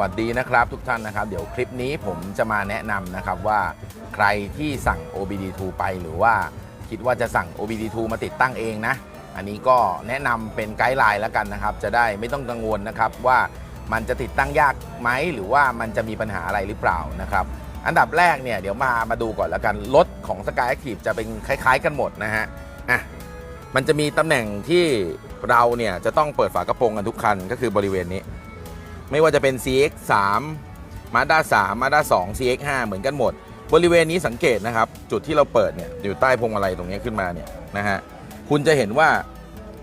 วัสดีนะครับทุกท่านนะครับ เดี๋ยวคลิปนี้ผมจะมาแนะนำนะครับว่าใครที่สั่ง OBD2 ไปหรือว่าคิดว่าจะสั่ง OBD2 มาติดตั้งเองนะ อันนี้ก็แนะนำเป็นไกด์ไลน์แล้วกันนะครับ จะได้ไม่ต้องกังวลนะครับว่ามันจะติดตั้งยากไหมหรือว่ามันจะมีปัญหาอะไรหรือเปล่านะครับ อันดับแรกเนี่ยเดี๋ยวมามาดูก่อนแล้วกันรถของ Sky Active จะเป็นคล้าย ๆ กันหมดนะฮะอะมันจะมีตำแหน่งที่เราเนี่ยจะต้องเปิดฝากระโปรงกันทุกคันก็คือบริเวณนี้ ไม่ว่าจะเป็น CX 3 Mazda 3 Mazda 2 CX 5 เหมือนกันหมด บริเวณนี้สังเกตนะครับ จุดที่เราเปิดเนี่ยอยู่ใต้พวงมาลัยตรงนี้ขึ้นมาเนี่ยนะฮะคุณจะเห็นว่า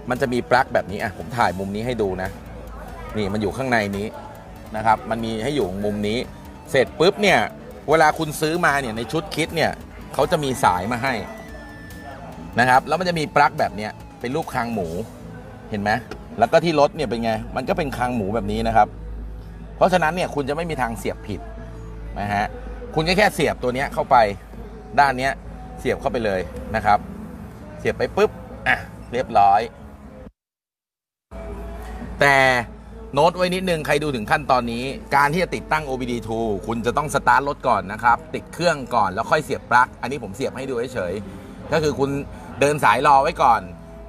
มันจะมีปลั๊กแบบนี้อะผมถ่ายมุมนี้ให้ดูนะ นี่มันอยู่ข้างในนี้นะครับ มันมีให้อยู่มุมนี้ เสร็จปุ๊บเนี่ยเวลาคุณซื้อมาเนี่ยในชุดคิดเนี่ยเขาจะมีสายมาให้นะครับ แล้วมันจะมีปลั๊กแบบเนี้ยเป็นรูปคางหมูเห็นไหมแล้วก็ที่รถเนี่ยเป็นไง มันก็เป็นคางหมูแบบนี้นะครับ เพราะฉะนั้นเนี่ยคุณจะไม่มีทางเสียบผิดนะฮะคุณก็แค่เสียบตัวนี้เข้าไปด้านนี้เสียบเข้าไปเลยนะครับ เสียบไปปุ๊บอะเรียบร้อย แต่โน้ตไว้นิดนึงใครดูถึงขั้นตอนนี้ การที่จะติดตั้ง OBD2 คุณจะต้องสตาร์ทรถก่อนนะครับ ติดเครื่องก่อนแล้วค่อยเสียบปลั๊กอันนี้ผมเสียบให้ดูเฉยๆก็คือคุณเดินสายรอไว้ก่อน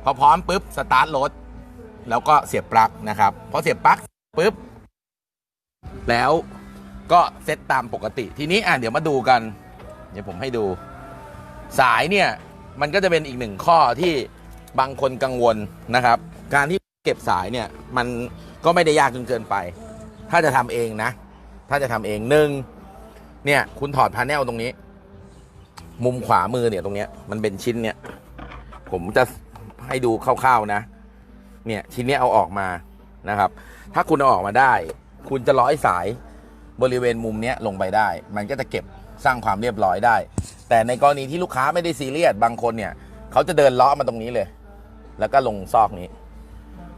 พอพร้อมปุ๊บสตาร์ทรถแล้วก็เสียบปลั๊กนะครับพอเสียบปลั๊กปุ๊บ แล้วก็เซตตามปกติ ทีนี้อะเดี๋ยวมาดูกัน เดี๋ยวผมให้ดู สายเนี่ยมันก็จะเป็นอีกหนึ่งข้อที่บางคนกังวลนะครับ การที่เก็บสายเนี่ยมันก็ไม่ได้ยากจนเกินไป ถ้าจะทำเองนะ ถ้าจะทำเองหนึ่งเนี่ยคุณถอดพาเนลตรงนี้ มุมขวามือเนี่ยตรงเนี้ยมันเป็นชิ้นเนี่ย ผมจะให้ดูคร่าวๆนะ เนี่ยชิ้นนี้เอาออกมานะครับ ถ้าคุณเอาออกมาได้ คุณจะร้อยสายบริเวณมุมนี้ลงไปได้ มันก็จะเก็บสร้างความเรียบร้อยได้ แต่ในกรณีที่ลูกค้าไม่ได้ซีเรียสบางคนเนี่ยเขาจะเดินเลาะมาตรงนี้เลย แล้วก็ลงซอกนี้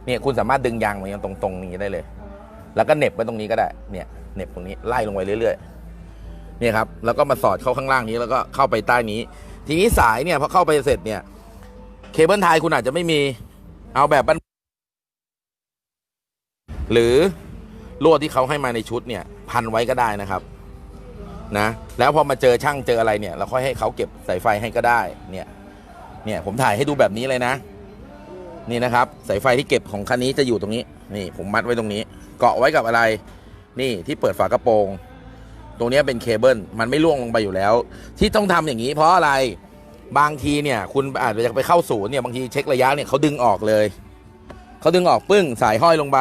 เนี่ยคุณสามารถดึงยางมายังตรงตรงๆนี้ได้เลย แล้วก็เน็บไว้ตรงนี้ก็ได้ เนี่ยเน็บตรงนี้ไล่ลงไปเรื่อยๆ เนี่ยครับ แล้วก็มาสอดเข้าข้างล่างนี้แล้วก็เข้าไปใต้นี้ ทีนี้สายเนี่ยพอเข้าไปเสร็จเนี่ยเคเบิลไทยคุณอาจจะไม่มีเอาแบบบ้านหรือ ลวดที่เขาให้มาในชุดเนี่ยพันไว้ก็ได้นะครับนะแล้วพอมาเจอช่างเจออะไรเนี่ยเราค่อยให้เขาเก็บสายไฟให้ก็ได้เนี่ยเนี่ยผมถ่ายให้ดูแบบนี้เลยนะ นี่นะครับสายไฟที่เก็บของคันนี้จะอยู่ตรงนี้ นี่ผมมัดไว้ตรงนี้ เกาะไว้กับอะไร นี่ที่เปิดฝากระโปรง ตรงนี้เป็นเคเบิลมันไม่ล่วงลงไปอยู่แล้ว ที่ต้องทำอย่างนี้ เพราะอะไรบางทีเนี่ย คุณอาจจะไปเข้าศูนย์เนี่ยบางทีเช็คระยะเนี่ยเขาดึงออกเลยเขาดึงออกปึ้งสายห้อยลงไป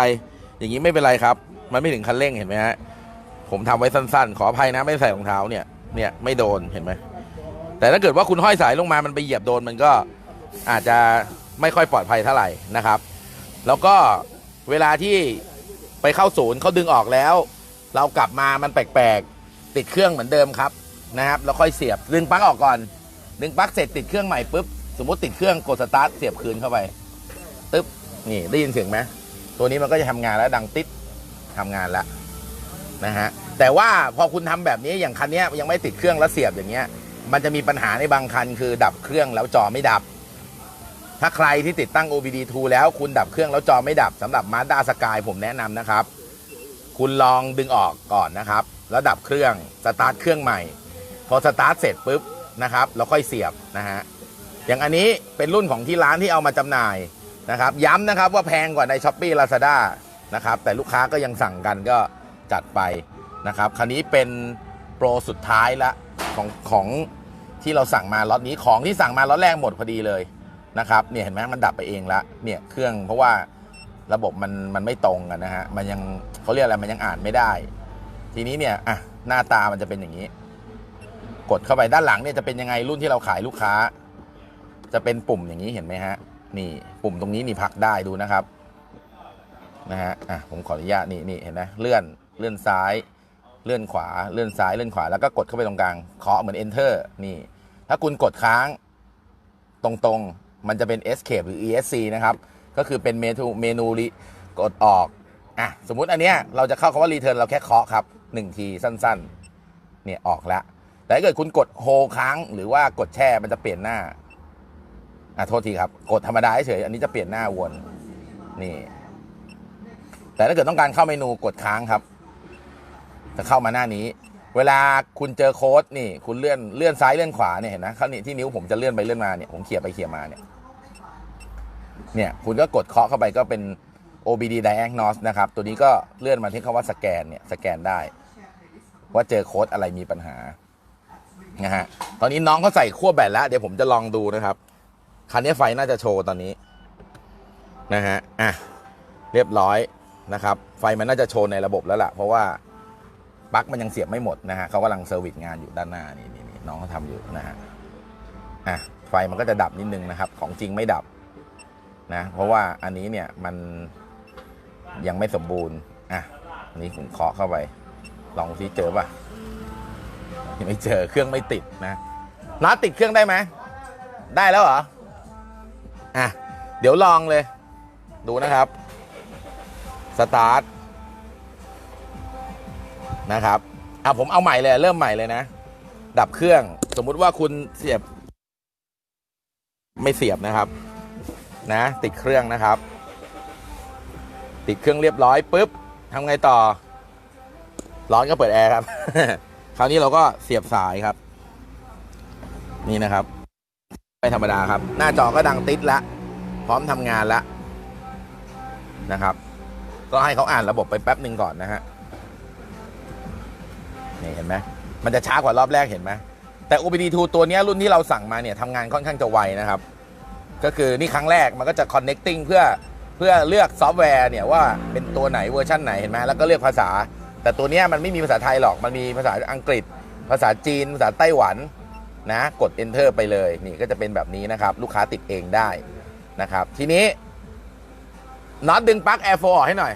อย่างนี้ไม่เป็นไรครับ มันไม่ถึงคันเร่งเห็นไหมฮะผมทำไว้สั้น ๆ ขออภัยนะไม่ใส่รองเท้าเนี่ยเนี่ยไม่โดนเห็นไหมแต่ถ้าเกิดว่าคุณห้อยสายลงมามันไปเหยียบโดนมันก็อาจจะไม่ค่อยปลอดภัยเท่าไหร่นะครับ แล้วก็เวลาที่ไปเข้าศูนย์เขาดึงออกแล้ว เรากลับมามันแปลกๆติดเครื่องเหมือนเดิมครับนะครับแล้วค่อยเสียบดึงปลั๊กออกก่อนดึงปลั๊กเสร็จติดเครื่องใหม่ปุ๊บสมมติติดเครื่องกดสตาร์ทเสียบคืนเข้าไปตึ๊บนี่ได้ยินเสียงไหมตัวนี้มันก็จะทำงานแล้วดังติ๊ด ทำงานแล้วนะฮะแต่ว่าพอคุณทำแบบนี้อย่างคันเนี้ยยังไม่ติดเครื่องแล้วเสียบอย่างเงี้ย มันจะมีปัญหาในบางคันคือดับเครื่องแล้วจอไม่ดับ ถ้าใครที่ติดตั้ง OBD2 แล้วคุณดับเครื่องแล้วจอไม่ดับสำหรับ Mazda Sky ผมแนะนำนะครับ คุณลองดึงออกก่อนนะครับ แล้วดับเครื่องสตาร์ทเครื่องใหม่ พอสตาร์ทเสร็จปุ๊บนะครับเราค่อยเสียบนะฮะอย่างอันนี้เป็นรุ่นของที่ร้านที่เอามาจำหน่ายนะครับ ย้ำนะครับว่าแพงกว่าใน s h อ p e e Lazada นะครับ แต่ลูกค้าก็ยังสั่งกันก็จัดไปนะครับคันนี้เป็นโปรสุดท้ายละของของที่เราสั่งมาล็อตนี้ของที่สั่งมาล็อตแรกหมดพอดีเลยนะครับเนี่ยเห็นไหมมันดับไปเองละเนี่ยเครื่องเพราะว่าระบบมันมันไม่ตรงกันนะฮะมันยังเขาเรียกอะไรมันยังอ่านไม่ได้ ทีนี้เนี่ยอะหน้าตามันจะเป็นอย่างนี้ กดเข้าไปด้านหลังเนี่ยจะเป็นยังไงรุ่นที่เราขายลูกค้า จะเป็นปุ่มอย่างนี้เห็นไหมฮะนี่ปุ่มตรงนี้นี่พักได้ดูนะครับ นะฮะอะผมขออนุญาตนี่นี่เห็นไหมเลื่อนเลื่อนซ้าย เลื่อนขวาเลื่อนซ้ายเลื่อนขวาแล้วก็กดเข้าไปตรงกลางเคาะเหมือน enter นี่ ถ้าคุณกดค้างตรงๆ มันจะเป็น escape หรือ esc นะครับ ก็คือเป็นเมนูเมนูริกดออกอะสมมุติอันเนี้ยเราจะเข้าคำว่า return เราแค่เคาะครับหนึ่งทีสั้นๆเนี่ยออกแล้วแต่ถ้าเกิดคุณกดโฮค้างหรือว่ากดแช่มันจะเปลี่ยนหน้าอะโทษทีครับ กดธรรมดาเฉยอันนี้จะเปลี่ยนหน้าวนนี่ แต่ถ้าเกิดต้องการเข้าเมนูกดค้างครับ จะเข้ามาหน้านี้ เวลาคุณเจอโค้ดนี่ คุณเลื่อนเลื่อนซ้ายเลื่อนขวาเนี่ยเห็นนะเขานี่ที่นิ้วผมจะเลื่อนไปเลื่อนมาเนี่ยผมเขี่ยไปเขี่ยมาเนี่ย เนี่ยคุณก็กดเคาะเข้าไปก็เป็น OBD Diagnose นะครับ ตัวนี้ก็เลื่อนมาที่คำว่าสแกนเนี่ยสแกนได้ ว่าเจอโค้ดอะไรมีปัญหานะฮะตอนนี้น้องเขาใส่ขั้วแบตแล้ว เดี๋ยวผมจะลองดูนะครับคันนี้ไฟน่าจะโชว์ตอนนี้นะฮะอะเรียบร้อย นะครับ ไฟมันน่าจะโชว์ในระบบแล้วล่ะ เพราะว่าปลั๊กมันยังเสียบไม่หมดนะฮะเขากำลังเซอร์วิสงานอยู่ด้านหน้านี่นี่นี่น้องเขาทำอยู่นะฮะอะไฟมันก็จะดับนิดนึงนะครับ ของจริงไม่ดับนะเพราะว่าอันนี้เนี่ยมันยังไม่สมบูรณ์อะอันนี้ผมเคาะเข้าไป ลองซิเจอป่ะไม่เจอเครื่องไม่ติดนะนัดติดเครื่องได้ไหมได้แล้วเหรออะเดี๋ยวลองเลย ดูนะครับ สตาร์ทนะครับอะผมเอาใหม่เลยเริ่มใหม่เลยนะ ดับเครื่องสมมุติว่าคุณเสียบ ไม่เสียบนะครับ นะ ติดเครื่องนะครับ ติดเครื่องเรียบร้อยปุ๊บทำไงต่อ ร้อนก็เปิดแอร์ครับ คราวนี้เราก็เสียบสายครับ นี่นะครับ ไม่ธรรมดาครับ หน้าจอก็ดังติดละ พร้อมทำงานละนะครับ ก็ให้เขาอ่านระบบไปแป๊บหนึ่งก่อนนะฮะนี่เห็นไหมมันจะช้ากว่ารอบแรกเห็นไหมแต่ OBD2 ตัวนี้รุ่นที่เราสั่งมาเนี่ยทำงานค่อนข้างจะไวนะครับ ก็คือนี่ครั้งแรกมันก็จะ connecting เพื่อเพื่อเลือกซอฟต์แวร์เนี่ยว่าเป็นตัวไหนเวอร์ชันไหนเห็นไหมแล้วก็เลือกภาษา แต่ตัวนี้มันไม่มีภาษาไทยหรอกมันมีภาษาอังกฤษ ภาษาจีน ภาษาไต้หวันนะกด enter ไปเลยนี่ก็จะเป็นแบบนี้นะครับ ลูกค้าติดเองได้นะครับ ทีนี้ น็อตดึงปลั๊ก Air 4ออกให้หน่อย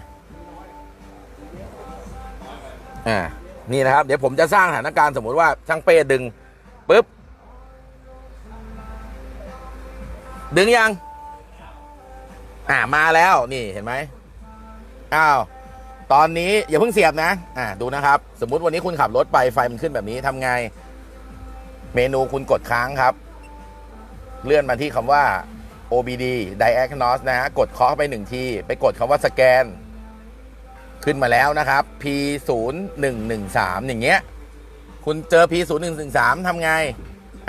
อ่า นี่นะครับ เดี๋ยวผมจะสร้างสถานการณ์สมมุติว่าช่างเป้ดึงปุ๊บ ดึงยัง อ่ามาแล้วนี่เห็นไหมอ้าว ตอนนี้อย่าเพิ่งเสียบนะ อ่าดูนะครับ สมมุติวันนี้คุณขับรถไปไฟมันขึ้นแบบนี้ทำไง เมนูคุณกดค้างครับ เลื่อนมาที่คำว่า OBD Diagnos นะฮะ กดเคาะไปหนึ่งที ไปกดคำว่าสแกน ขึ้นมาแล้วนะครับ P 0 1 1 3 อย่างเงี้ย คุณเจอ P 0 1 1 3 ทำไง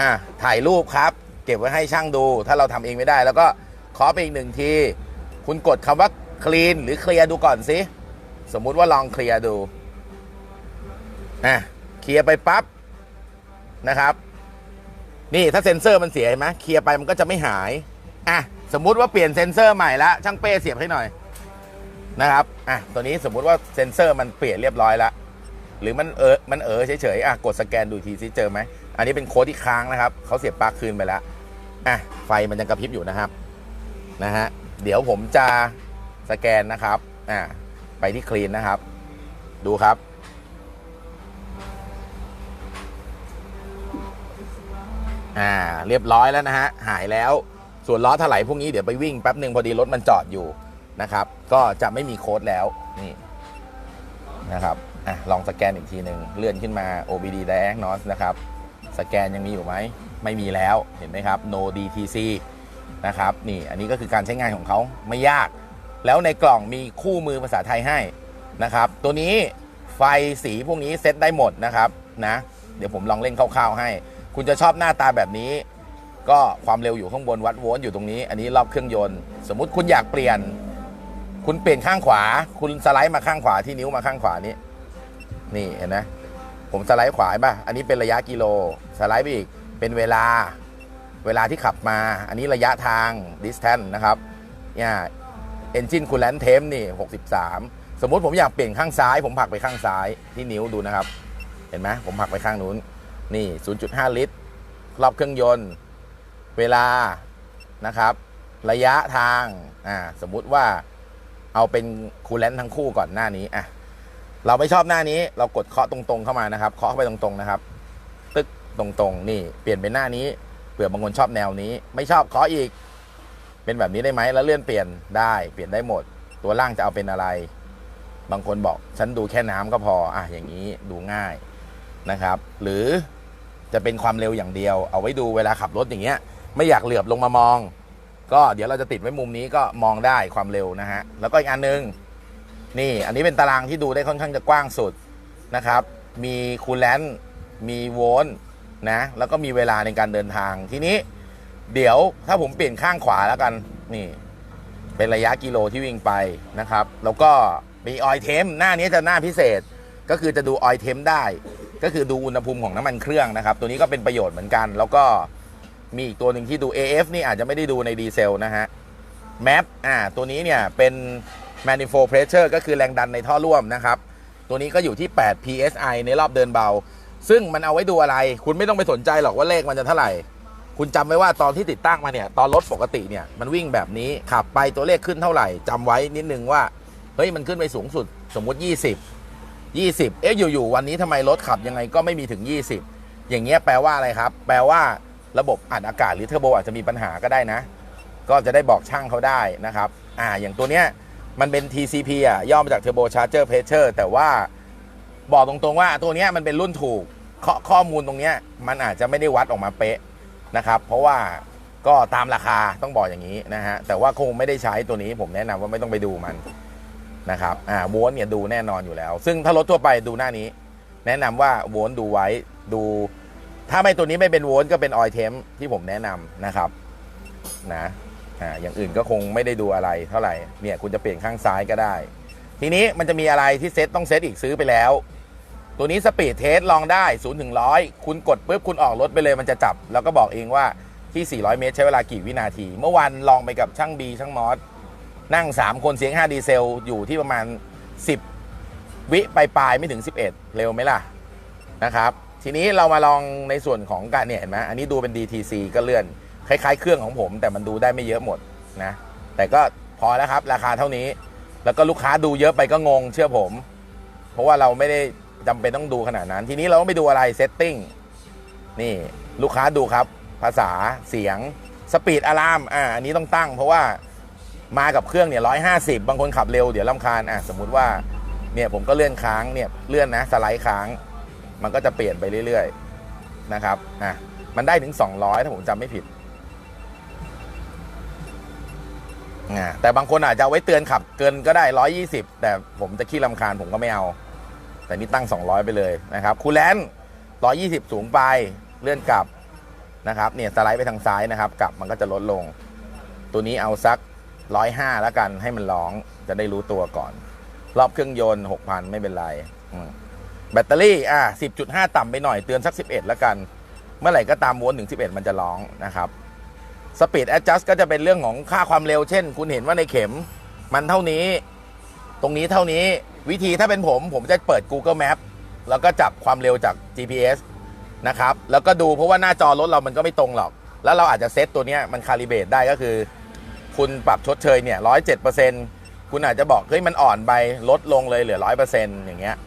อะ ถ่ายรูปครับ เก็บไว้ให้ช่างดู ถ้าเราทำเองไม่ได้ แล้วก็เคาะไปอีกหนึ่งที คุณกดคำว่า clean หรือเคลียร์ดูก่อนสิ สมมุติว่าลองเคลียร์ดู อะ เคลียร์ไปปั๊บ นะครับ นี่ถ้าเซ็นเซอร์มันเสียเห็นไหมเคลียร์ไปมันก็จะไม่หาย อะสมมุติว่าเปลี่ยนเซ็นเซอร์ใหม่ละช่างเป้เสียบให้หน่อยนะครับอะตัวนี้สมมุติว่าเซ็นเซอร์มันเปลี่ยนเรียบร้อยล้วหรือมันเออมันเออเฉยๆอะกดสแกนดูทีซิเจอไหมอันนี้เป็นโค้ดที่ค้างนะครับเขาเสียบปลั๊กคืนไปแล้วอะไฟมันยังกระพริบอยู่นะครับนะฮะเดี๋ยวผมจะสแกนนะครับอะไปที่คลีนนะครับ ดูครับ อ่า เรียบร้อยแล้วนะฮะ หายแล้ว ส่วนล้อถลายพวกนี้เดี๋ยวไปวิ่งแป๊บหนึ่งพอดีรถมันจอดอยู่นะครับ ก็จะไม่มีโค้ดแล้วนี่นะครับอะลองสแกนอีกทีหนึ่งเลื่อนขึ้นมา OBDdiagnos นะครับ สแกนยังมีอยู่ไหมไม่มีแล้วเห็นไหมครับ no DTC นะครับนี่อันนี้ก็คือการใช้งานของเขาไม่ยาก แล้วในกล่องมีคู่มือภาษาไทยให้นะครับ ตัวนี้ไฟสีพวกนี้เซตได้หมดนะครับนะเดี๋ยวผมลองเล่นคร่าวๆให้ คุณจะชอบหน้าตาแบบนี้ ก็ความเร็วอยู่ข้างบนวัดโวลต์อยู่ตรงนี้ อันนี้รอบเครื่องยนต์ สมมุติคุณอยากเปลี่ยน คุณเปลี่ยนข้างขวา คุณสไลด์มาข้างขวาที่นิ้วมาข้างขวานี้ นี่เห็นไหมผมสไลด์ขวาป่ะ อันนี้เป็นระยะกิโล สไลด์ไปอีก เป็นเวลา เวลาที่ขับมา อันนี้ระยะทาง distance นะครับ เนี่ย engine coolant temp นี่ 63 สมมุติผมอยากเปลี่ยนข้างซ้าย ผมผลักไปข้างซ้ายที่นิ้วดูนะครับ เห็นไหมผมผลักไปข้างนู้น นี่ 0.5 ลิตร รอบเครื่องยนต์ เวลานะครับ ระยะทางอ่าสมมุติว่าเอาเป็นคูลเลนทั้งคู่ก่อนหน้านี้อะเราไม่ชอบหน้านี้เรากดเคาะตรงๆเข้ามานะครับ เคาะเข้าไปตรงๆนะครับ ตึ๊กตรงๆ นี่เปลี่ยนเป็นหน้านี้เผื่อบางคนชอบแนวนี้ ไม่ชอบเคาะอีก เป็นแบบนี้ได้ไหมแล้วเลื่อนเปลี่ยนได้เปลี่ยนได้หมด ตัวล่างจะเอาเป็นอะไร บางคนบอกฉันดูแค่น้ำก็พออะอย่างนี้ดูง่ายนะครับ หรือจะเป็นความเร็วอย่างเดียว เอาไว้ดูเวลาขับรถอย่างเงี้ย ไม่อยากเหลือบลงมามอง ก็เดี๋ยวเราจะติดไว้มุมนี้ก็มองได้ความเร็วนะฮะ แล้วก็อีกอันหนึง นี่อันนี้เป็นตารางที่ดูได้ค่อนข้างจะกว้างสุดนะครับ มีคูลแลนต์มีโวลต์นะแล้วก็มีเวลาในการเดินทางทีนี้ เดี๋ยวถ้าผมเปลี่ยนข้างขวาแล้วกันนี่ เป็นระยะกิโลที่วิ่งไปนะครับ แล้วก็มีออยเทมหน้านี้จะหน้าพิเศษก็คือจะดูออยเทมได้ ก็คือดูอุณหภูมิของน้ำมันเครื่องนะครับ ตัวนี้ก็เป็นประโยชน์เหมือนกัน แล้วก็ มีอีกตัวหนึ่งที่ดู AF นี่อาจจะไม่ได้ดูในดีเซลนะฮะ MAP อ่าตัวนี้เนี่ยเป็น manifold pressure ก็คือแรงดันในท่อร่วมนะครับ ตัวนี้ก็อยู่ที่ 8 psi ในรอบเดินเบา ซึ่งมันเอาไว้ดูอะไร คุณไม่ต้องไปสนใจหรอกว่าเลขมันจะเท่าไหร่ คุณจำไว้ว่าตอนที่ติดตั้งมาเนี่ย ตอนรถปกติเนี่ย มันวิ่งแบบนี้ ขับไปตัวเลขขึ้นเท่าไหร่จำไว้นิดนึงว่า เฮ้ย มันขึ้นไปสูงสุด สมมุติ 20 20 เอ๊ะอยู่ๆวันนี้ทำไมรถขับยังไงก็ไม่มีถึง 20 อย่างเงี้ยแปลว่าอะไรครับ แปลว่า ระบบอัดอากาศหรือเทอร์โบอาจจะมีปัญหาก็ได้นะ ก็จะได้บอกช่างเขาได้นะครับอ่าอย่างตัวเนี้ยมันเป็น TCP อะย่อมาจาก Turbo Charger Pressure แต่ว่าบอกตรงๆว่าตัวเนี้ยมันเป็นรุ่นถูกขข้อมูลตรงเนี้ยมันอาจจะไม่ได้วัดออกมาเป๊ะนะครับ เพราะว่าก็ตามราคาต้องบอกอย่างนี้นะฮะแต่ว่าคงไม่ได้ใช้ตัวนี้ผมแนะนำว่าไม่ต้องไปดูมันนะครับอ่าโวลต์เนี่ยดูแน่นอนอยู่แล้ว ซึ่งถ้ารถทั่วไปดูหน้านี้ แนะนำว่าโวลต์ดูไว้ดู ถ้าไม่ตัวนี้ไม่เป็นโวลต์ก็เป็นออยเทมที่ผมแนะนำนะครับนะอ่าอย่างอื่นก็คงไม่ได้ดูอะไรเท่าไหร่เนี่ยคุณจะเปลี่ยนข้างซ้ายก็ได้ ทีนี้มันจะมีอะไรที่เซตต้องเซตอีกซื้อไปแล้ว ตัวนี้สปีดเทสลองได้0ูนย์ถึงร้อยคุณกดปุ๊บคุณออกรถไปเลยมันจะจับ แล้วก็บอกเองว่าที่ 400 เมตร ใช้เวลากี่วินาที เมื่อวันลองไปกับช่างบีช่างมอสนั่ง 3 คนเสียง 5 ดีเซล อยู่ที่ประมาณ 10 วิปลายๆไม่ถึง 11 เร็วไหมล่ะนะครับ ทีนี้เรามาลองในส่วนของการเนี่ยเห็นไหมอันนี้ดูเป็น DTC ก็เลื่อน คล้ายๆ เครื่องของผม แต่มันดูได้ไม่เยอะหมดนะ แต่ก็พอแล้วครับ ราคาเท่านี้ แล้วก็ลูกค้าดูเยอะไปก็งงเชื่อผม เพราะว่าเราไม่ได้จำเป็นต้องดูขนาดนั้น ทีนี้เราต้องไปดูอะไรเซตติ้งนี่ลูกค้าดูครับ ภาษาเสียงสปีดอะลามอ่าอันนี้ต้องตั้ง เพราะว่ามากับเครื่องเนี่ยร้อยห้าสิบบางคนขับเร็วเดี๋ยวลำคาญอะสมมุติว่าเนี่ยผมก็เลื่อนค้างเนี่ยเลื่อนนะสไลด์ค้าง มันก็จะเปลี่ยนไปเรื่อยๆนะครับอะมันได้ถึง 200 ถ้าผมจำไม่ผิดอ่าแต่บางคนอาจจะไว้เตือนขับเกินก็ได้ 120 แต่ผมจะขี้ลำคาญผมก็ไม่เอา แต่นี่ตั้ง 200 ไปเลยนะครับคูลแลนต์120 สูงไปเลื่อนกลับนะครับเนี่ยสไลด์ไปทางซ้ายนะครับ กลับมันก็จะลดลง ตัวนี้เอาสัก105แล้วกันให้มันร้องจะได้รู้ตัวก่อน รอบเครื่องยนต์6,000ไม่เป็นไร แบตเตอรี่อะ10.5 ต่ำไปหน่อยเตือนสัก 11 แล้วกัน เมื่อไหร่ก็ตามวนถึง 11 มันจะร้องนะครับสปีดแอดจัสก็จะเป็นเรื่องของค่าความเร็ว เช่น คุณเห็นว่าในเข็มมันเท่านี้ ตรงนี้เท่านี้วิธีถ้าเป็นผม ผมจะเปิด Google Map แล้วก็จับความเร็วจาก GPS นะครับ แล้วก็ดูเพราะว่าหน้าจอรถเรามันก็ไม่ตรงหรอก แล้วเราอาจจะเซตตัวนี้มันคาลิเบตได้ก็คือ คุณปรับชดเชยเนี่ยร้อยเจ็ดเปอร์เซ็นคุณอาจจะบอกเฮ้ยมันอ่อนไปลดลงเลยเหลือร้อยเปอร์เซ็นต์อย่างเงี้ย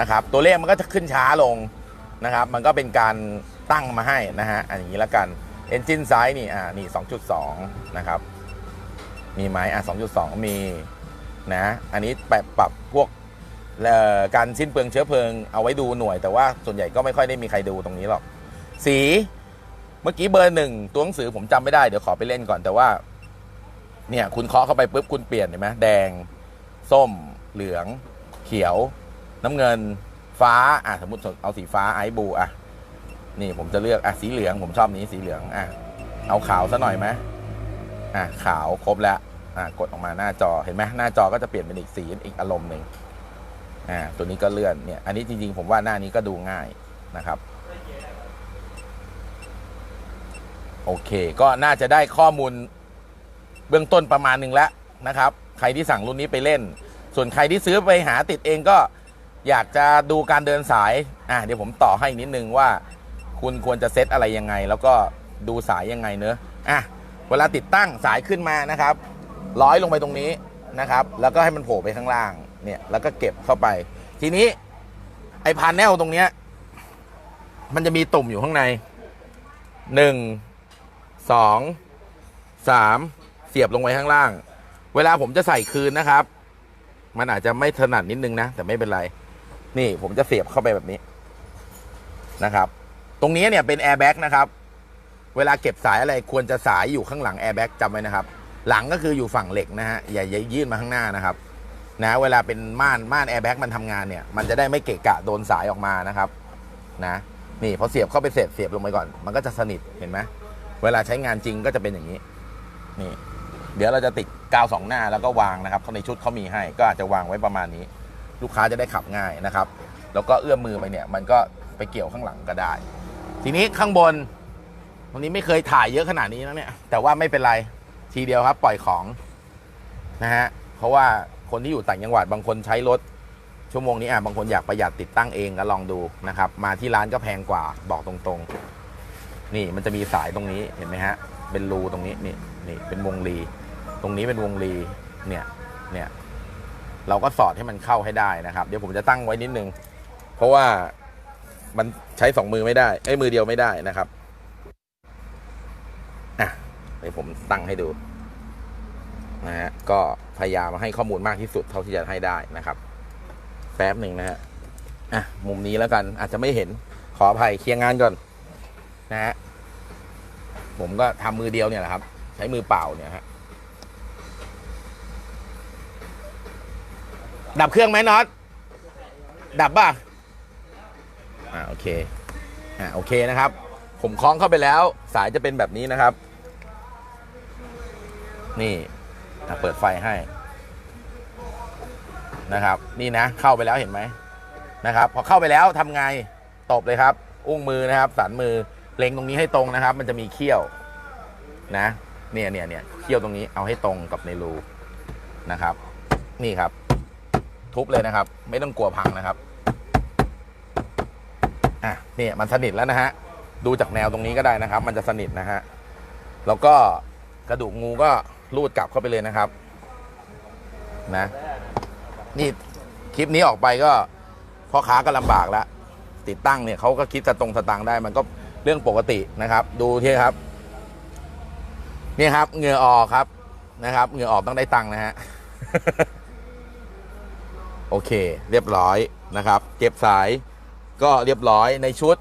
นะครับตัวเลขมันก็จะขึ้นช้าลงนะครับ มันก็เป็นการตั้งมาให้นะฮะอันอย่างนี้ละกัน Engine size นี่อ่านี่ 2.2 นะครับ มีไหมอะ2.2 มีนะอันนี้แบบปรับพวกการสิ้นเปลืองเชื้อเพลิงเอาไว้ดูหน่วย แต่ว่าส่วนใหญ่ก็ไม่ค่อยได้มีใครดูตรงนี้หรอก สีเมื่อกี้เบอร์หนึ่งตัวหนังสือผมจำไม่ได้เดี๋ยวขอไปเล่นก่อนแต่ว่า เนี่ยคุณเคาะเข้าไปปุ๊บคุณเปลี่ยนเห็นไหมแดง ส้ม เหลือง เขียว น้ำเงินฟ้าอะสมมติเอาสีฟ้าไอบูอะนี่ผมจะเลือกอะสีเหลืองผมชอบนี้สีเหลืองอะเอาขาวซะหน่อยไหมอะขาวครบแล้วอะกดออกมาหน้าจอเห็นไหมหน้าจอก็จะเปลี่ยนเป็นอีกสีอีกอารมณ์หนึ่งอ่าตัวนี้ก็เลื่อนเนี่ยอันนี้จริงๆผมว่าหน้านี้ก็ดูง่ายนะครับโอเค ก็น่าจะได้ข้อมูลเบื้องต้นประมาณหนึ่งแล้วนะครับ ใครที่สั่งรุ่นนี้ไปเล่น ส่วนใครที่ซื้อไปหาติดเองก็ อยากจะดูการเดินสายอะเดี๋ยวผมต่อให้นิดนึงว่า คุณควรจะเซตอะไรยังไง แล้วก็ดูสายยังไงเนอะอะเวลาติดตั้งสายขึ้นมานะครับ ร้อยลงไปตรงนี้นะครับ แล้วก็ให้มันโผล่ไปข้างล่างเนี่ยแล้วก็เก็บเข้าไป ทีนี้ไอ้พานแนลตรงเนี้ยมันจะมีตุ่มอยู่ข้างในหนึ่งสองสามเสียบลงไว้ข้างล่าง เวลาผมจะใส่คืนนะครับ มันอาจจะไม่ถนัดนิดนึงนะ แต่ไม่เป็นไร นี่ผมจะเสียบเข้าไปแบบนี้นะครับ ตรงนี้เนี่ยเป็นแอร์แบ็กนะครับ เวลาเก็บสายอะไรควรจะสายอยู่ข้างหลังแอร์แบ็กจำไว้นะครับ หลังก็คืออยู่ฝั่งเหล็กนะฮะอย่าอย่ายื่นมาข้างหน้านะครับ นะ เวลาเป็นม่านม่านแอร์แบ็กมันทำงานเนี่ย มันจะได้ไม่เกะกะโดนสายออกมานะครับ นะ นี่พอเสียบเข้าไปเสร็จเสียบลงไปก่อน มันก็จะสนิทเห็นไหมเวลาใช้งานจริงก็จะเป็นอย่างนี้ นี่ เดี๋ยวเราจะติดกาวสองหน้าแล้วก็วางนะครับเขาในชุดเขามีให้ ก็อาจจะวางไว้ประมาณนี้ ลูกค้าจะได้ขับง่ายนะครับ แล้วก็เอื้อมมือไปเนี่ย มันก็ไปเกี่ยวข้างหลังก็ได้ ทีนี้ข้างบนวันนี้ไม่เคยถ่ายเยอะขนาดนี้นะเนี่ย แต่ว่าไม่เป็นไรทีเดียวครับ ปล่อยของนะฮะเพราะว่าคนที่อยู่ต่างจังหวัดบางคนใช้รถชั่วโมงนี้อะบางคนอยากประหยัดติดตั้งเองก็ลองดูนะครับ มาที่ร้านก็แพงกว่าบอกตรงๆ นี่มันจะมีสายตรงนี้เห็นไหมฮะ เป็นรูตรงนี้นี่นี่เป็นวงรี ตรงนี้เป็นวงรีเนี่ยเนี่ย เราก็สอดให้มันเข้าให้ได้นะครับ เดี๋ยวผมจะตั้งไว้นิดนึง เพราะว่ามันใช้สองมือไม่ได้ไอ้มือเดียวไม่ได้นะครับอะเดี๋ยวผมตั้งให้ดูนะฮะก็พยายามให้ข้อมูลมากที่สุดเท่าที่จะให้ได้นะครับแป๊บหนึ่งนะฮะอะมุมนี้แล้วกันอาจจะไม่เห็นขออภัยเคลียร์งานก่อนนะฮะผมก็ทำมือเดียวเนี่ยแหละครับ ใช้มือเปล่าเนี่ยฮะ ดับเครื่องไหมน็อต ดับป่ะ อ่าโอเค อ่าโอเคนะครับ ผมคล้องเข้าไปแล้ว สายจะเป็นแบบนี้นะครับ นี่เปิดไฟให้นะครับ นี่นะ เข้าไปแล้วเห็นไหมนะครับ พอเข้าไปแล้วทำไงตบเลยครับ อุ้งมือนะครับ สันมือเล็งตรงนี้ให้ตรงนะครับ มันจะมีเขี้ยวนะ เนี่ยเนี่ยเนี่ยเขี้ยวตรงนี้เอาให้ตรงกับในรูนะครับ นี่ครับ ทุบเลยนะครับ ไม่ต้องกลัวพังนะครับอะนี่มันสนิทแล้วนะฮะดูจากแนวตรงนี้ก็ได้นะครับ มันจะสนิทนะฮะแล้วก็กระดูกงูก็รูดกลับเข้าไปเลยนะครับ นะ นี่คลิปนี้ออกไปก็พ่อค้าก็ลำบากแล้วติดตั้งเนี่ยเขาก็คิดสตรงสตังค์ได้มันก็เรื่องปกตินะครับ ดูที่ครับนี่ครับเหงื่อออกครับนะครับเหงื่อออกต้องได้ตังค์นะฮะ โอเค เรียบร้อยนะครับเก็บสายก็เรียบร้อยในชุด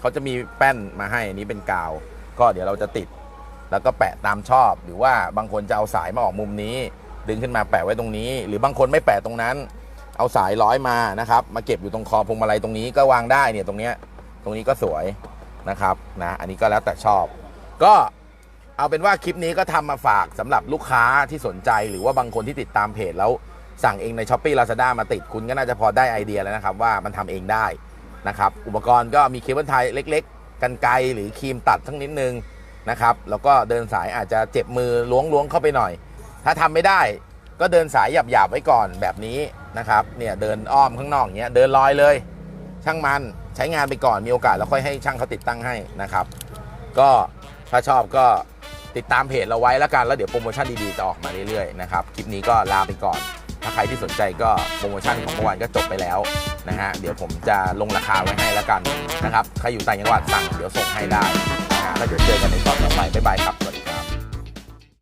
เขาจะมีแป้นมาให้อันนี้เป็นกาว ก็เดี๋ยวเราจะติด แล้วก็แปะตามชอบ หรือว่าบางคนจะเอาสายมาออกมุมนี้ ดึงขึ้นมาแปะไว้ตรงนี้ หรือบางคนไม่แปะตรงนั้น เอาสายร้อยมานะครับ มาเก็บอยู่ตรงคอพวงมาลัยตรงนี้ก็วางได้เนี่ยตรงเนี้ยตรงนี้ก็สวยนะครับนะอันนี้ก็แล้วแต่ชอบ ก็เอาเป็นว่าคลิปนี้ก็ทำมาฝากสำหรับลูกค้าที่สนใจหรือว่าบางคนที่ติดตามเพจแล้ว สั่งเองใน s h อ p e e Lazada มาติดคุณก็น่าจะพอได้ไอเดียแล้วนะครับว่ามันทำเองได้นะครับอุปกรณ์ก็มีเคเบิลไทยเล็ก ๆ กันไกลหรือครีมตัดทั้งนิดนึงนะครับแล้วก็เดินสายอาจจะเจ็บมือล้วงๆเข้าไปหน่อย ถ้าทำไม่ได้ก็เดินสายหยาบๆไว้ก่อนแบบนี้นะครับเนี่ยเดินอ้อมข้างนอกเงี้ยเดินลอยเลย ช่างมันใช้งานไปก่อนมีโอกาสแล้วค่อยให้ช่างเขาติดตั้งให้นะครับ ก็ถ้าชอบก็ติดตามเพจเราไว้แล้วกันแล้วเดี๋ยวโปรโมชั่นดีๆจะออกมาเรื่อยๆนะครับคลิปนี้ก็ลาไปก่อน ถ้าใครที่สนใจก็โปรโมชั่นของเมื่อวานก็จบไปแล้วนะฮะเดี๋ยวผมจะลงราคาไว้ให้แล้วกันนะครับใครอยู่ต่างจังหวัดสั่งเดี๋ยวส่งให้ได้นะฮะแล้วเดี๋ยวเจอกันในตอนต่อไปบ๊ายบายครับสวัสดีครับ